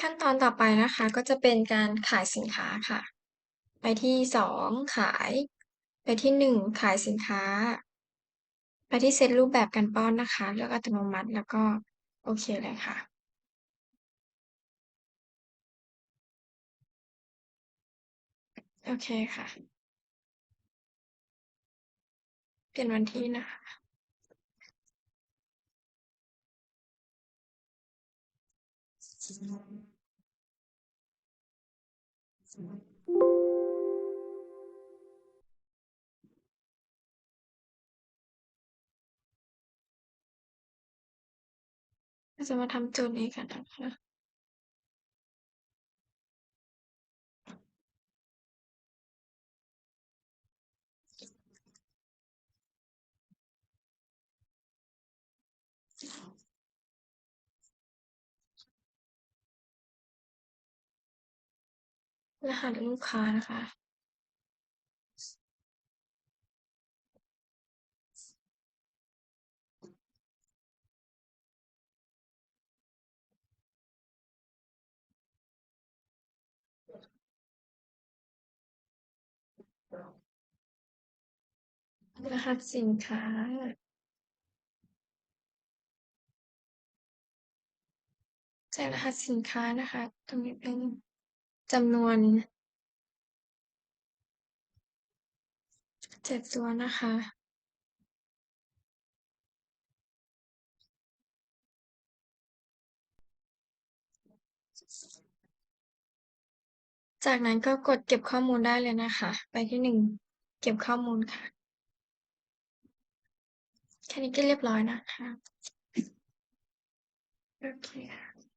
ขั้นตอนต่อไปนะคะก็จะเป็นการขายสินค้าค่ะ ไปที่2ขาย ไปที่1ขายสินค้า ไปที่เซตรูปแบบการป้อนนะคะ เลือกอัตโนมัติแล้วก็โอเคเลยค่ะโอเคค่ะ เปลี่ยนวันที่นะคะ จะมาทำโจทย์นี้กันนะคะ รหัสลูกค้านะคะ รหัสสินค้าใส่รหัสสินค้านะคะ ตรงนี้เป็น จำนวน7ตัวนะคะ จากนั้นก็กดเก็บข้อมูลได้เลยนะคะ ไปที่1เก็บข้อมูลค่ะ แค่นี้ก็เรียบร้อยนะคะ โอเคค่ะ